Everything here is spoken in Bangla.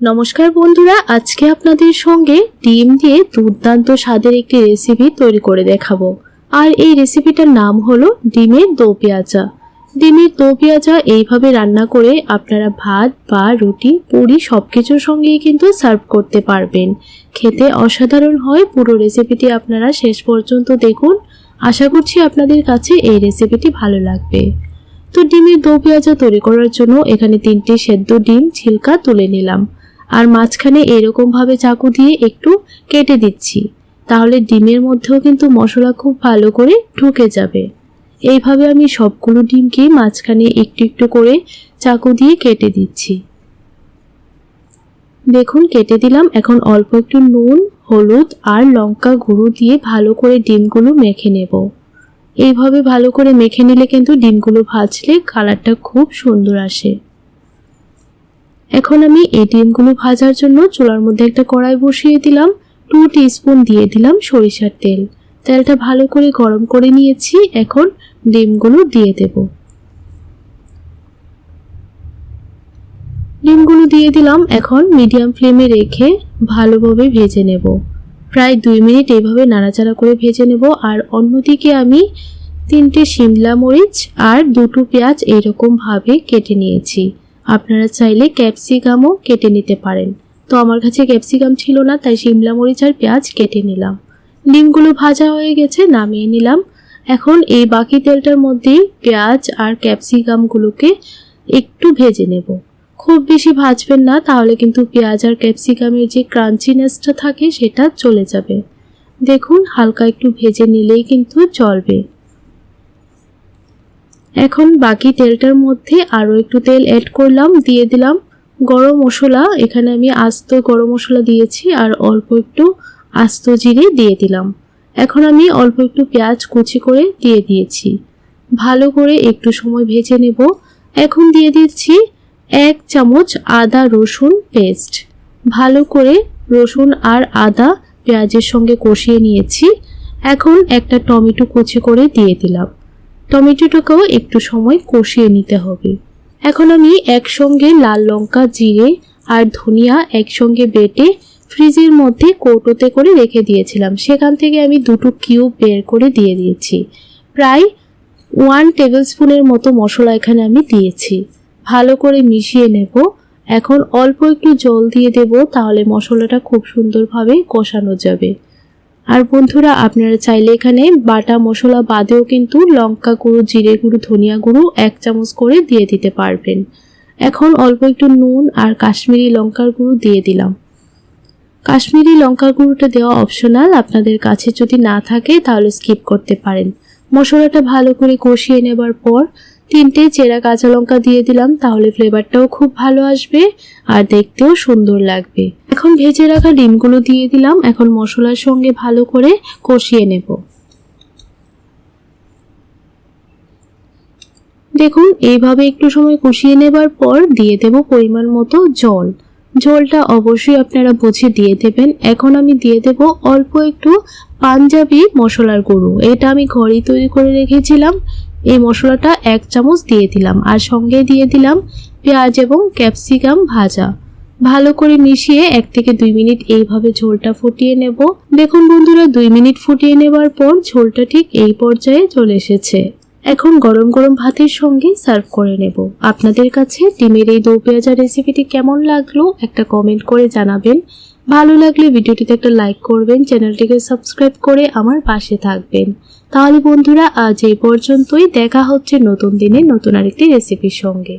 নমস্কার বন্ধুরা, আজকে আপনাদের সঙ্গে ডিম দিয়ে দুর্দান্ত স্বাদের একটি রেসিপি তৈরি করে দেখাবো। আর এই রেসিপিটার নাম হলো ডিমের দো পেঁয়াজা। ডিমের দো পেঁয়াজা এইভাবে রান্না করে আপনারা ভাত বা রুটি, পুরি সব কিছুর সঙ্গেই কিন্তু সার্ভ করতে পারবেন। খেতে অসাধারণ হয়, পুরো রেসিপিটি আপনারা শেষ পর্যন্ত দেখুন। আশা করছি আপনাদের কাছে এই রেসিপিটি ভালো লাগবে। তো ডিমের দো পেঁয়াজা তৈরি করার জন্য এখানে তিনটি সেদ্ধ ডিম, ছিলকা তুলে নিলাম। আর মাঝখানে এরকমভাবে চাকু দিয়ে একটু কেটে দিচ্ছি। তাহলে ডিমের মধ্যেও কিন্তু মশলা খুব ভালো করে ঢুকে যাবে। এইভাবে আমি সবগুলো ডিমকে মাঝখানে একটু একটু করে চাকু দিয়ে কেটে দিচ্ছি। দেখুন, কেটে দিলাম। এখন অল্প একটু নুন, হলুদ আর লঙ্কা গুঁড়ো দিয়ে ভালো করে ডিমগুলো মেখে নেব। এইভাবে ভালো করে মেখে নিলে কিন্তু ডিমগুলো ভাজলে কালারটা খুব সুন্দর আসে। এখন আমি এই ডিমগুলো ভাজার জন্য চুলার মধ্যে একটা কড়াই বসিয়ে দিলাম। টু স্পুন দিয়ে দিলাম সরিষার তেল। তেলটা ভালো করে গরম করে নিয়েছি। এখন ডিমগুলো দিয়ে দেব। ডিমগুলো দিয়ে দিলাম। এখন মিডিয়াম ফ্লেমে রেখে ভালোভাবে ভেজে নেব। প্রায় দুই মিনিট এইভাবে নাড়াচাড়া করে ভেজে নেব। আর অন্যদিকে আমি তিনটে শিমলা মরিচ আর দুটো পেঁয়াজ এইরকমভাবে কেটে নিয়েছি। আপনারা চাইলে ক্যাপসিকামও কেটে নিতে পারেন। তো আমার কাছে ক্যাপসিকাম ছিল না, তাই শিমলা মরিচ আর পেঁয়াজ কেটে নিলাম। ডিমগুলো ভাজা হয়ে গেছে, নামিয়ে নিলাম। এখন এই বাকি তেলটার মধ্যেই পেঁয়াজ আর ক্যাপসিকামগুলোকে একটু ভেজে নেব। খুব বেশি ভাজবেন না, তাহলে কিন্তু পেঁয়াজ আর ক্যাপসিকামের যে ক্রাঞ্চিনেসটা থাকে সেটা চলে যাবে। দেখুন, হালকা একটু ভেজে নিলেই কিন্তু চলবে। এখন বাকি তেলটার মধ্যে আরও একটু তেল অ্যাড করলাম, দিয়ে দিলাম গরম মশলা। এখানে আমি আস্ত গরম মশলা দিয়েছি আর অল্প একটু আস্ত জিরে দিয়ে দিলাম। এখন আমি অল্প একটু পেঁয়াজ কুচি করে দিয়ে দিয়েছি। ভালো করে একটু সময় ভেজে নেব। এখন দিয়ে দিচ্ছি এক চামচ আদা রসুন পেস্ট ভালো করে রসুন আর আদা পেঁয়াজের সঙ্গে কষিয়ে নিয়েছি। এখন একটা টমেটো কুচি করে দিয়ে দিলাম। টমেটোটাকেও একটু সময় কষিয়ে নিতে হবে। এখন আমি একসঙ্গে লাল লঙ্কা, জিরে আর ধনিয়া একসঙ্গে বেটে ফ্রিজের মধ্যে কৌটোতে করে রেখে দিয়েছিলাম। সেখান থেকে আমি দুটো কিউব বের করে দিয়ে দিয়েছি। প্রায় ওয়ান টেবিল স্পুনের মতো মশলা এখানে আমি দিয়েছি। ভালো করে মিশিয়ে নেব। এখন অল্প একটু জল দিয়ে দেব, তাহলে মশলাটা খুব সুন্দরভাবে কষানো যাবে। আর বন্ধুরা, আপনারা চাইলে এখানে বাটা মশলা বাদেও কিন্তু লঙ্কা গুঁড়ো, জিরে গুঁড়ো, ধনিয়া গুঁড়ো এক চামচ করে দিয়ে দিতে পারবেন। এখন অল্প একটু নুন আর কাশ্মীরি লঙ্কার গুঁড়ো দিয়ে দিলাম। কাশ্মীরি লঙ্কার গুঁড়োটা দেওয়া অপশনাল আপনাদের কাছে যদি না থাকে তাহলে স্কিপ করতে পারেন। মশলাটা ভালো করে কষিয়ে নেবার পর তিনটে চেরা কাঁচা লঙ্কা দিয়ে দিলাম, তাহলে ফ্লেভারটাও খুব ভালো আসবে আর দেখতেও সুন্দর লাগবে। এখন ভেজে রাখা ডিমগুলো দিয়ে দিলাম, এখন মশলার সঙ্গে ভালো করে কষিয়ে নেব। দেখুন, এইভাবে একটু সময় কষিয়ে নেবার পর দিয়ে দেব পরিমাণ মতো জল। ঝোলটা অবশ্যই আপনারা বুঝে দিয়ে দেবেন। এখন আমি দিয়ে দেব অল্প একটু পাঞ্জাবি মশলার গুঁড়ো। এটা আমি ঘরেই তৈরি করে রেখেছিলাম। এই মশলাটা এক চামচ দিয়ে দিলাম আর সঙ্গে দিয়ে দিলাম পেঁয়াজ এবং ক্যাপসিকাম ভাজা। ভালো করে মিশিয়ে এক থেকে দুই মিনিট এইভাবে ঝোলটা ফুটিয়ে নেব। দেখুন বন্ধুরা, দুই মিনিট ফুটিয়ে নেবার পর ঝোলটা ঠিক এই পর্যায়ে চলে এসেছে। এখন গরম গরম ভাতের সঙ্গে সার্ভ করে নেব। আপনাদের কাছে ডিমের এই দো পেঁয়াজা রেসিপিটি কেমন লাগল একটা কমেন্ট করে জানাবেন। ভালো লাগলে ভিডিওটিতে একটা লাইক করবেন চ্যানেলটিকে সাবস্ক্রাইব করে আমার পাশে থাকবেন। তাহলে বন্ধুরা, আজ এই পর্যন্তই। দেখা হচ্ছে নতুন দিনে নতুন আরেকটি রেসিপির সঙ্গে।